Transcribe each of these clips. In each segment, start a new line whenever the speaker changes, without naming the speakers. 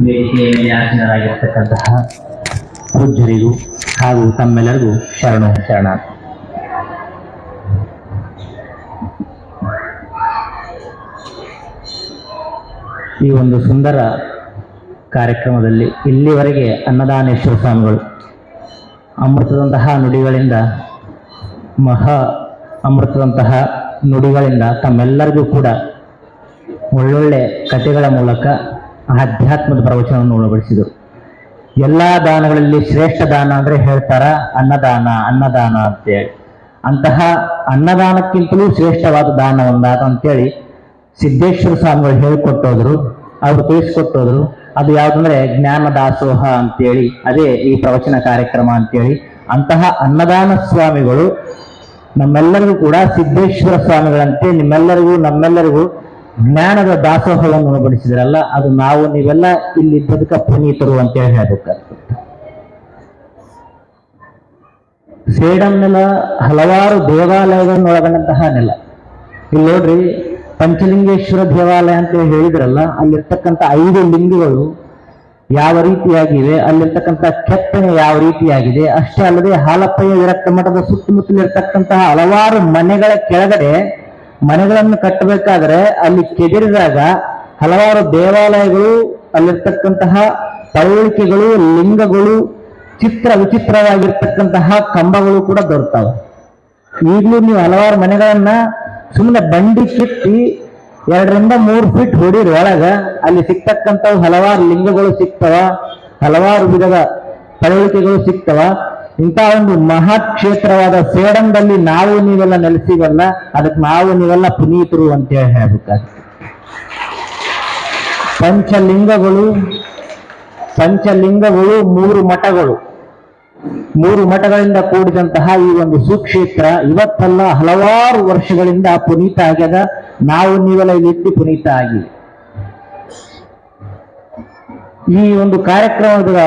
ವೇದಿಕೆಯ ಪೂಜ್ಯರಿಗೂ ಹಾಗೂ ತಮ್ಮೆಲ್ಲರಿಗೂ ಶರಣು ಶರಣ. ಈ ಒಂದು ಸುಂದರ ಕಾರ್ಯಕ್ರಮದಲ್ಲಿ ಇಲ್ಲಿವರೆಗೆ ಅನ್ನದಾನೇಶ್ವರ ಸ್ವಾಮಿಗಳು ಅಮೃತದಂತಹ ನುಡಿಗಳಿಂದ ಮಹಾ ಅಮೃತದಂತಹ ನುಡಿಗಳಿಂದ ತಮ್ಮೆಲ್ಲರಿಗೂ ಕೂಡ ಒಳ್ಳೊಳ್ಳೆ ಕಥೆಗಳ ಮೂಲಕ ಆಧ್ಯಾತ್ಮದ ಪ್ರವಚನವನ್ನು ಉಣಬಡಿಸಿದರು ಎಲ್ಲ ದಾನಗಳಲ್ಲಿ ಶ್ರೇಷ್ಠ ದಾನ ಅಂದ್ರೆ ಹೇಳ್ತಾರ, ಅನ್ನದಾನ ಅನ್ನದಾನ ಅಂತೇಳಿ. ಅಂತಹ ಅನ್ನದಾನಕ್ಕಿಂತಲೂ ಶ್ರೇಷ್ಠವಾದ ದಾನ ಒಂದಾದ ಅಂತೇಳಿ ಸಿದ್ದೇಶ್ವರ ಸ್ವಾಮಿಗಳು ಹೇಳಿಕೊಟ್ಟೋದ್ರು, ಅವರು ತಿಳಿಸ್ಕೊಟ್ಟೋದ್ರು. ಅದು ಯಾವುದಂದ್ರೆ ಜ್ಞಾನ ದಾಸೋಹ ಅಂತೇಳಿ, ಅದೇ ಈ ಪ್ರವಚನ ಕಾರ್ಯಕ್ರಮ ಅಂತೇಳಿ. ಅಂತಹ ಅನ್ನದಾನ ಸ್ವಾಮಿಗಳು ನಮ್ಮೆಲ್ಲರಿಗೂ ಕೂಡ ಸಿದ್ದೇಶ್ವರ ಸ್ವಾಮಿಗಳಂತೆ ನಿಮ್ಮೆಲ್ಲರಿಗೂ, ನಮ್ಮೆಲ್ಲರಿಗೂ ಜ್ಞಾನದ ದಾಸೋಹವನ್ನು ಉಣಬಡಿಸಿದ್ರಲ್ಲ ಅದು ನಾವು ನೀವೆಲ್ಲ ಇಲ್ಲಿ ಬದುಕ ಪುನೀತರು ಅಂತೇಳಿ ಹೇಳ್ಬೇಕಾಗ್ತದೆ. ಸೇಡಂ ನೆಲ ಹಲವಾರು ದೇವಾಲಯಗಳನ್ನು ಒಳಗೊಂಡಂತಹ ನೆಲ. ಇಲ್ಲಿ ನೋಡ್ರಿ ಪಂಚಲಿಂಗೇಶ್ವರ ದೇವಾಲಯ ಅಂತ ಹೇಳಿದ್ರಲ್ಲ, ಅಲ್ಲಿರ್ತಕ್ಕಂಥ ಐದು ಲಿಂಗಗಳು ಯಾವ ರೀತಿಯಾಗಿವೆ ಅಲ್ಲಿರ್ತಕ್ಕಂಥ ಕೆತ್ತನೆ ಯಾವ ರೀತಿಯಾಗಿದೆ, ಅಷ್ಟೇ ಅಲ್ಲದೆ ಹಾಲಪ್ಪಯ್ಯ ವಿರಕ್ತ ಮಠದ ಸುತ್ತಮುತ್ತಲಿರ್ತಕ್ಕಂತಹ ಹಲವಾರು ಮನೆಗಳ ಕೆಳಗಡೆ ಮನೆಗಳನ್ನು ಕಟ್ಟಬೇಕಾದ್ರೆ ಅಲ್ಲಿ ಕೆದರಿದಾಗ ಹಲವಾರು ದೇವಾಲಯಗಳು, ಅಲ್ಲಿರ್ತಕ್ಕಂತಹ ಪಳವಳಿಕೆಗಳು, ಲಿಂಗಗಳು, ಚಿತ್ರ ವಿಚಿತ್ರವಾಗಿರ್ತಕ್ಕಂತಹ ಕಂಬಗಳು ಕೂಡ ದೊರೆತಾವೆ. ಈಗಲೂ ನೀವು ಹಲವಾರು ಮನೆಗಳನ್ನ ಸುಮ್ಮನೆ ಬಂಡಿ ಕಿತ್ತಿ ಎರಡರಿಂದ ಮೂರು ಫೀಟ್ ಹೊಡೀರಿ ಒಳಗ ಅಲ್ಲಿ ಸಿಗ್ತಕ್ಕಂಥವು ಹಲವಾರು ಲಿಂಗಗಳು ಸಿಗ್ತವ, ಹಲವಾರು ವಿಧದ ಪಳವಳಿಕೆಗಳು ಸಿಗ್ತವ. ಇಂಥ ಒಂದು ಮಹತ್ ಕ್ಷೇತ್ರವಾದ ಸೇಡಂದಲ್ಲಿ ನಾವು ನೀವೆಲ್ಲ ನೆಲೆಸಿವಲ್ಲ, ಅದಕ್ಕೆ ನಾವು ನೀವೆಲ್ಲ ಪುನೀತರು ಅಂತೇಳಿ ಹೇಳ್ಬೇಕಾಗ್ತದೆ ಪಂಚಲಿಂಗಗಳು ಪಂಚಲಿಂಗಗಳು ಮೂರು ಮಠಗಳು. ಮೂರು ಮಠಗಳಿಂದ ಕೂಡಿದಂತಹ ಈ ಒಂದು ಸುಕ್ಷೇತ್ರ ಇವತ್ತಲ್ಲ ಹಲವಾರು ವರ್ಷಗಳಿಂದ ಪುನೀತ ಆಗ್ಯದ. ನಾವು ನೀವೆಲ್ಲ ಇಲ್ಲಿ ಪುನೀತ ಆಗಿ ಈ ಒಂದು ಕಾರ್ಯಕ್ರಮದ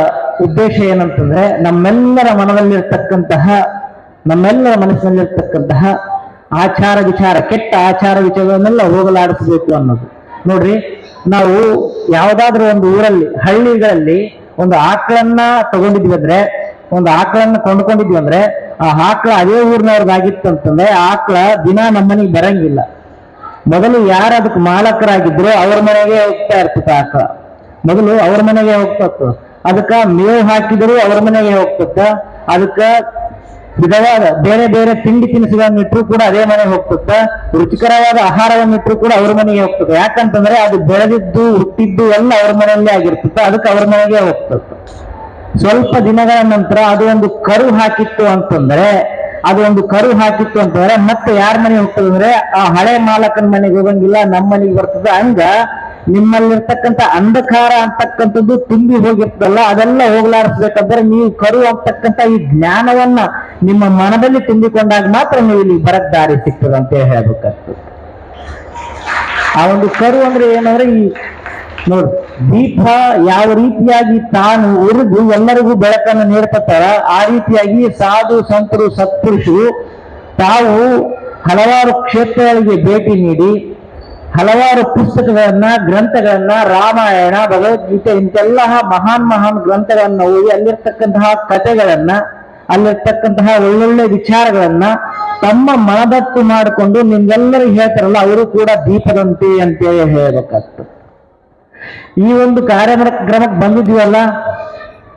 ಉದ್ದೇಶ ಏನಂತಂದ್ರೆ ನಮ್ಮೆಲ್ಲರ ಮನದಲ್ಲಿರ್ತಕ್ಕಂತಹ, ನಮ್ಮೆಲ್ಲರ ಮನಸ್ಸಿನಲ್ಲಿರ್ತಕ್ಕಂತಹ ಆಚಾರ ವಿಚಾರ, ಕೆಟ್ಟ ಆಚಾರ ವಿಚಾರಗಳನ್ನೆಲ್ಲ ಹೋಗಲಾಡಿಸಬೇಕು ಅನ್ನೋದು. ನೋಡ್ರಿ, ನಾವು ಯಾವುದಾದ್ರೂ ಒಂದು ಊರಲ್ಲಿ, ಹಳ್ಳಿಗಳಲ್ಲಿ ಒಂದು ಆಕಳನ್ನ ತಗೊಂಡಿದ್ವಿ ಅಂದ್ರೆ, ಒಂದು ಆಕಳನ್ನ ಕೊಂಡ್ಕೊಂಡಿದ್ವಿ ಅಂದ್ರೆ, ಆ ಆಕಳ ಅದೇ ಊರಿನವ್ರದ್ದಾಗಿತ್ತು ಅಂತಂದ್ರೆ ಆಕಳ ದಿನ ನಮ್ಮನೆಗೆ ಬರಂಗಿಲ್ಲ. ಮೊದಲು ಯಾರು ಅದಕ್ಕೆ ಮಾಲಕರಾಗಿದ್ರು ಅವ್ರ ಮನೆಗೆ ಹೋಗ್ತಾ ಇರ್ತಿತ್ತು ಆಕ ಮೊದಲು ಅವ್ರ ಮನೆಗೆ ಹೋಗ್ತತ್ತು ಅದಕ್ಕ ಮೇವು ಹಾಕಿದ್ರು ಅವ್ರ ಮನೆಗೆ ಹೋಗ್ತತ್ತ ಅದಕ್ಕ ವಿಧವಾದ ಬೇರೆ ಬೇರೆ ತಿಂಡಿ ತಿನಿಸುಗಳನ್ನ ಇಟ್ಟರು ಕೂಡ ಅದೇ ಮನೆಗೆ ಹೋಗ್ತತ್ತ ರುಚಿಕರವಾದ ಆಹಾರವನ್ನು ಇಟ್ಟರು ಕೂಡ ಅವ್ರ ಮನೆಗೆ ಹೋಗ್ತದೆ. ಯಾಕಂತಂದ್ರೆ ಅದು ಬೆಳೆದಿದ್ದು, ಹುಟ್ಟಿದ್ದು ಎಲ್ಲ ಅವ್ರ ಮನೆಯಲ್ಲೇ ಆಗಿರ್ತದೆ. ಅದಕ್ಕೆ ಅವ್ರ ಮನೆಗೆ ಹೋಗ್ತದೆ. ಸ್ವಲ್ಪ ದಿನಗಳ ನಂತರ ಅದು ಒಂದು ಕರು ಹಾಕಿತ್ತು ಅಂತಂದ್ರೆ ಅದು ಒಂದು ಕರು ಹಾಕಿತ್ತು ಅಂತಂದ್ರೆ ಮತ್ತೆ ಯಾರ ಮನೆಗೆ ಹೋಗ್ತದೆ ಅಂದ್ರೆ, ಆ ಹಳೆ ಮಾಲಕನ ಮನೆಗೆ ಹೋಗಂಗಿಲ್ಲ ನಮ್ಮ ಮನೆಗೆ ಬರ್ತದೆ. ಹಂಗ ನಿಮ್ಮಲ್ಲಿರ್ತಕ್ಕಂಥ ಅಂಧಕಾರ ಅಂತಕ್ಕಂಥದ್ದು ತುಂಬಿ ಹೋಗಿರ್ತದಲ್ಲ, ಅದೆಲ್ಲ ಹೋಗ್ಲಾಡಿಸ್ಬೇಕಂದ್ರೆ ನೀವು ಕರು ಅಂತಕ್ಕಂಥ ಈ ಜ್ಞಾನವನ್ನ ನಿಮ್ಮ ಮನದಲ್ಲಿ ತುಂಬಿಕೊಂಡಾಗ ಮಾತ್ರ ನೀವು ಇಲ್ಲಿ ಬರಕ್ ದಾರಿ ಸಿಗ್ತದೆ ಅಂತ ಹೇಳ್ಬೇಕಾಗ್ತದೆ. ಆ ಒಂದು ಕರು ಅಂದ್ರೆ ಏನಂದ್ರೆ ಈ, ನೋಡು ದೀಪ ಯಾವ ರೀತಿಯಾಗಿ ತಾನು ಉರಿದು ಎಲ್ಲರಿಗೂ ಬೆಳಕನ್ನು ನೀಡ್ತಾರ ಆ ರೀತಿಯಾಗಿ ಸಾಧು, ಸಂತರು, ಸತ್ಪುರುಷರು ತಾವು ಹಲವಾರು ಕ್ಷೇತ್ರಗಳಿಗೆ ಭೇಟಿ ನೀಡಿ ಹಲವಾರು ಪುಸ್ತಕಗಳನ್ನ, ಗ್ರಂಥಗಳನ್ನ, ರಾಮಾಯಣ, ಭಗವದ್ಗೀತೆ ಇಂತೆಲ್ಲ ಮಹಾನ್ ಮಹಾನ್ ಗ್ರಂಥಗಳನ್ನ ಓದಿ ಅಲ್ಲಿರ್ತಕ್ಕಂತಹ ಕಥೆಗಳನ್ನ, ಅಲ್ಲಿರ್ತಕ್ಕಂತಹ ಒಳ್ಳೊಳ್ಳೆ ವಿಚಾರಗಳನ್ನ ತಮ್ಮ ಮನದಟ್ಟು ಮಾಡಿಕೊಂಡು ನಿಮ್ಗೆಲ್ಲರಿಗೂ ಹೇಳ್ತಾರಲ್ಲ, ಅವರು ಕೂಡ ದೀಪದಂತೆ ಅಂತೇಳಿ ಹೇಳ್ಬೇಕಾಗ್ತದೆ. ಈ ಒಂದು ಕಾರ್ಯಕ್ರಮಕ್ಕೆ ಬಂದಿದ್ದೀವಲ್ಲ,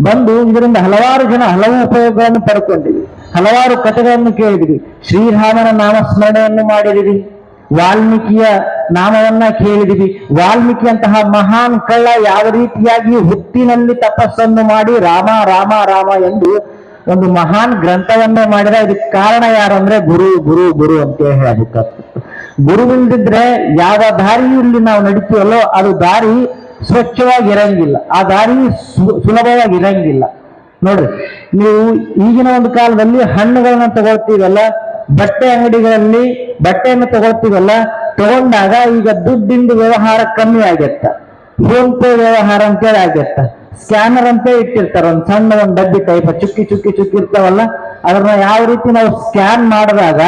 ಬಂದು ಇದರಿಂದ ಹಲವಾರು ಜನ ಹಲವು ಉಪಯೋಗಗಳನ್ನು ಪಡ್ಕೊಂಡಿವಿ ಹಲವಾರು ಕಥೆಗಳನ್ನು ಕೇಳಿದಿರಿ ಶ್ರೀರಾಮನ ನಾಮಸ್ಮರಣೆಯನ್ನು ಮಾಡಿದಿರಿ ವಾಲ್ಮೀಕಿಯ ನಾಮವನ್ನ ಕೇಳಿದಿರಿ ವಾಲ್ಮೀಕಿ ಅಂತಹ ಮಹಾನ್ ಕಳ್ಳ ಯಾವ ರೀತಿಯಾಗಿ ಹುತ್ತಿನಲ್ಲಿ ತಪಸ್ಸನ್ನು ಮಾಡಿ ರಾಮ ರಾಮ ರಾಮ ಎಂದು ಒಂದು ಮಹಾನ್ ಗ್ರಂಥವನ್ನೇ ಮಾಡಿದ, ಇದಕ್ಕೆ ಕಾರಣ ಯಾರು ಅಂದ್ರೆ ಗುರು ಗುರು ಗುರು ಅಂತ ಹೇಳಬೇಕಾಗ್ತದೆ ಗುರುವಿಲ್ದಿದ್ರೆ ಯಾವ ದಾರಿಯಲ್ಲಿ ನಾವು ನಡೀತೀವಲ್ಲೋ ಅದು ದಾರಿ ಸ್ವಚ್ಛವಾಗಿ ಇರಂಗಿಲ್ಲ ಆ ದಾರಿ ಸುಲಭವಾಗಿ ಇರಂಗಿಲ್ಲ ನೋಡ್ರಿ ನೀವು ಈಗಿನ ಒಂದು ಕಾಲದಲ್ಲಿ ಹಣ್ಣುಗಳನ್ನ ತಗೊಳ್ತೀವಲ್ಲ, ಬಟ್ಟೆ ಅಂಗಡಿಗಳಲ್ಲಿ ಬಟ್ಟೆಯನ್ನು ತಗೊಳ್ತೀವಲ್ಲ, ತಗೊಂಡಾಗ ಈಗ ದುಡ್ಡಿಂದು ವ್ಯವಹಾರ ಕಮ್ಮಿ ಆಗತ್ತ. ಫೋನ್ ಪೇ ವ್ಯವಹಾರ ಅಂತೇಳಿ ಆಗತ್ತ. ಸ್ಕ್ಯಾನರ್ ಅಂತ ಇಟ್ಟಿರ್ತಾರ, ಒಂದು ಸಣ್ಣ ಒಂದು ಡಬ್ಬಿ ಟೈಪ್ ಚುಕ್ಕಿ ಚುಕ್ಕಿ ಚುಕ್ಕಿ ಇರ್ತಾವಲ್ಲ, ಅದನ್ನ ಯಾವ ರೀತಿ ನಾವು ಸ್ಕ್ಯಾನ್ ಮಾಡಿದಾಗ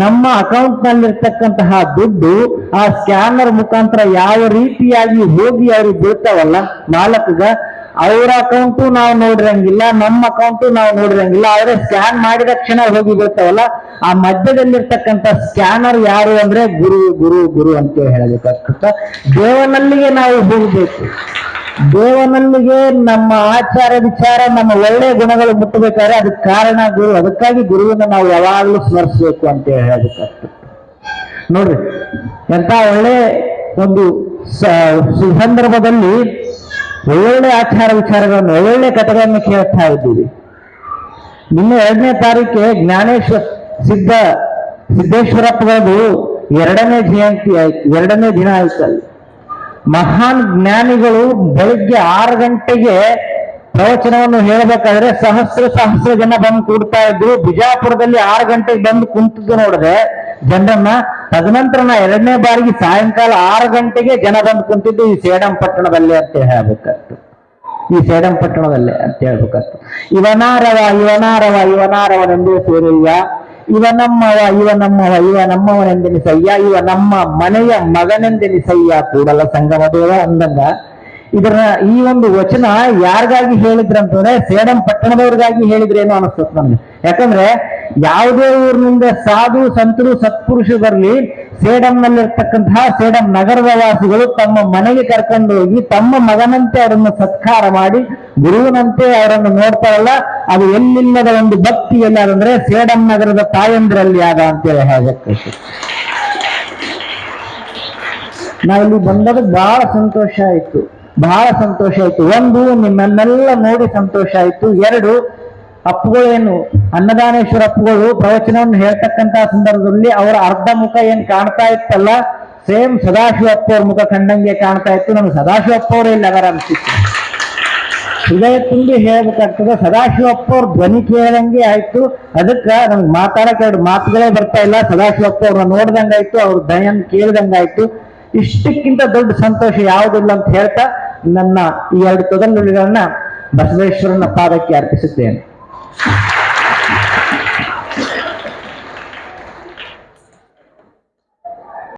ನಮ್ಮ ಅಕೌಂಟ್ ನಲ್ಲಿರ್ತಕ್ಕಂತಹ ದುಡ್ಡು ಆ ಸ್ಕ್ಯಾನರ್ ಮುಖಾಂತರ ಯಾವ ರೀತಿಯಾಗಿ ಹೋಗಿ ಅವ್ರಿಗೆ ಬೀಳ್ತಾವಲ್ಲ ಮಾಲಕಗ, ಅವ್ರ ಅಕೌಂಟು ನಾವು ನೋಡಿರಂಗಿಲ್ಲ, ನಮ್ಮ ಅಕೌಂಟು ನಾವು ನೋಡಿರಂಗಿಲ್ಲ, ಆದ್ರೆ ಸ್ಕ್ಯಾನ್ ಮಾಡಿದ ಕ್ಷಣ ಹೋಗಿ ಬೀಳ್ತಾವಲ್ಲ, ಆ ಮಧ್ಯದಲ್ಲಿರ್ತಕ್ಕಂಥ ಸ್ಕ್ಯಾನರ್ ಯಾರು ಅಂದ್ರೆ ಗುರು ಗುರು ಗುರು ಅಂತ ಹೇಳಬೇಕಾಗ್ತದೆ. ದೇವನಲ್ಲಿಗೆ ನಾವು ಹೋಗ್ಬೇಕು. ದೇವನಲ್ಲಿಗೆ ನಮ್ಮ ಆಚಾರ ವಿಚಾರ, ನಮ್ಮ ಒಳ್ಳೆ ಗುಣಗಳು ಮುಟ್ಟಬೇಕಾದ್ರೆ ಅದಕ್ಕೆ ಕಾರಣ ಗುರು, ಅದಕ್ಕಾಗಿ ಗುರುವಿನ ನಾವು ಯಾವಾಗಲೂ ಸ್ಮರಿಸಬೇಕು ಅಂತ ಹೇಳಬೇಕಾಗ್ತದೆ ನೋಡ್ರಿ ಎಂತ ಒಳ್ಳೆ ಒಂದು ಸ- ಸುಸಂದರ್ಭದಲ್ಲಿ ಒಳ್ಳೊಳ್ಳೆ ಆಚಾರ ವಿಚಾರಗಳನ್ನು, ಒಳ್ಳೊಳ್ಳೆ ಕಥೆಗಳನ್ನು ಕೇಳ್ತಾ ಇದ್ದೀವಿ. ನಿನ್ನೆ ಎರಡನೇ ತಾರೀಕೆ ಜ್ಞಾನೇಶ್ವರ ಸಿದ್ಧ ಸಿದ್ದೇಶ್ವರಪ್ಪಗಳದು ಎರಡನೇ ಜಯಂತಿ ಆಯ್ತು, ಎರಡನೇ ದಿನ ಆಯ್ತು ಅಲ್ಲಿ ಮಹಾನ್ ಜ್ಞಾನಿಗಳು ಬೆಳಿಗ್ಗೆ ಆರು ಗಂಟೆಗೆ ಪ್ರವಚನವನ್ನು ಹೇಳಬೇಕಾದ್ರೆ ಸಹಸ್ರ ಸಹಸ್ರ ಜನ ಬಂದು ಕೂಡ್ತಾ ಇದ್ರು. ಬಿಜಾಪುರದಲ್ಲಿ ಆರು ಗಂಟೆಗೆ ಬಂದು ಕುಂತಿದ್ದು ನೋಡಿದ್ರೆ ಜನರನ್ನ. ತದನಂತರ ನಾ ಎರಡನೇ ಬಾರಿಗೆ ಸಾಯಂಕಾಲ ಆರು ಗಂಟೆಗೆ ಜನ ಬಂದು ಕುಂತಿದ್ದು ಈ ಸೇಡಂ ಪಟ್ಟಣದಲ್ಲಿ ಅಂತ ಹೇಳಬೇಕಾಗ್ತದೆ ಈ ಸೇಡಂ ಪಟ್ಟಣದಲ್ಲೇ ಅಂತ ಹೇಳ್ಬೇಕಾಗ್ತದೆ ಇವನಾರವ ಇವನಾರವ, ಇವನಾರವನೆಂದೇ ಸೇರಿಲ್ಲ ಇವ ನಮ್ಮವ ಇವ ನಮ್ಮವ ಇವ ನಮ್ಮವನೆಂದೆನಿಸಯ್ಯ ಇವ ನಮ್ಮ ಮನೆಯ ಮಗನೆಂದೆನಿಸಯ್ಯ ಕೂಡಲ ಸಂಗಮ ದೇವ ಅಂದಂಗ ಇದರ ಈ ಒಂದು ವಚನ ಯಾರಿಗಾಗಿ ಹೇಳಿದ್ರಂತಂದ್ರೆ ಸೇಡಂ ಪಟ್ಟಣದವ್ರಿಗಾಗಿ ಹೇಳಿದ್ರೇನೋ ಅನಿಸ್ತದೆ ನಮ್ಗೆ. ಯಾಕಂದ್ರೆ ಯಾವುದೇ ಊರಿನಿಂದ ಸಾಧು, ಸಂತರು, ಸತ್ಪುರುಷರು ಬರಲಿ, ಸೇಡಂನಲ್ಲಿರ್ತಕ್ಕಂತಹ ಸೇಡಂ ನಗರದ ವಾಸಿಗಳು ತಮ್ಮ ಮನೆಗೆ ಕರ್ಕೊಂಡು ಹೋಗಿ ತಮ್ಮ ಮಗನಂತೆ ಅವರನ್ನು ಸತ್ಕಾರ ಮಾಡಿ ಗುರುವಿನಂತೆ ಅವರನ್ನು ನೋಡ್ತಾರಲ್ಲ, ಅದು ಎಲ್ಲಿಲ್ಲದ ಒಂದು ಭಕ್ತಿ ಎಲ್ಲಾದಂದ್ರೆ ಸೇಡಂ ನಗರದ ತಾಯಂದ್ರಲ್ಲಿ ಆದ ಅಂತೇಳಿ ಹೇಳಕ್ಕೆ ನಾವಿಲ್ಲಿ ಬಂದಾಗ ಬಹಳ ಸಂತೋಷ ಆಯ್ತು. ಬಹಳ ಸಂತೋಷ ಆಯ್ತು. ಒಂದು, ನಿಮ್ಮನ್ನೆಲ್ಲ ನೋಡಿ ಸಂತೋಷ ಆಯ್ತು. ಎರಡು, ಅಪ್ಪುಗಳೇನು ಅನ್ನದಾನೇಶ್ವರ ಅಪ್ಪುಗಳು ಪ್ರವಚನವನ್ನು ಹೇಳ್ತಕ್ಕಂತಹ ಸಂದರ್ಭದಲ್ಲಿ ಅವರ ಅರ್ಧ ಮುಖ ಏನ್ ಕಾಣ್ತಾ ಇತ್ತಲ್ಲ, ಸೇಮ್ ಸದಾಶಿವ ಅಪ್ಪ ಅವ್ರ ಮುಖ ಕಂಡಂಗೆ ಕಾಣ್ತಾ ಇತ್ತು. ನಮ್ಗೆ ಸದಾಶಿವ ಅಪ್ಪ ಅವರೇ ಇಲ್ಲ ಅವರ ಅನಿಸಿತ್ತು ಹೃದಯ ತುಂಬಿ ಹೇಳ್ಬೇಕಾಗ್ತದೆ, ಸದಾಶಿವ ಅವ್ರ ಧ್ವನಿ ಕೇಳಂಗೆ ಆಯ್ತು. ಅದಕ್ಕ ನಮ್ಗೆ ಮಾತಾಡಕ್ಕೆ ಎರಡು ಮಾತುಗಳೇ ಬರ್ತಾ ಇಲ್ಲ. ಸದಾಶಿವ ಅಪ್ಪವ್ರನ್ನ ನೋಡ್ದಂಗಾಯ್ತು, ಅವ್ರ ದಯನ್ ಕೇಳ್ದಂಗಾಯ್ತು. ಇಷ್ಟಕ್ಕಿಂತ ದೊಡ್ಡ ಸಂತೋಷ ಯಾವುದಿಲ್ಲ ಅಂತ ಹೇಳ್ತಾ ನನ್ನ ಈ ಎರಡು ತೊದಲುಗಳನ್ನ ಬಸವೇಶ್ವರನ ಪಾದಕ್ಕೆ ಅರ್ಪಿಸುತ್ತೇನೆ.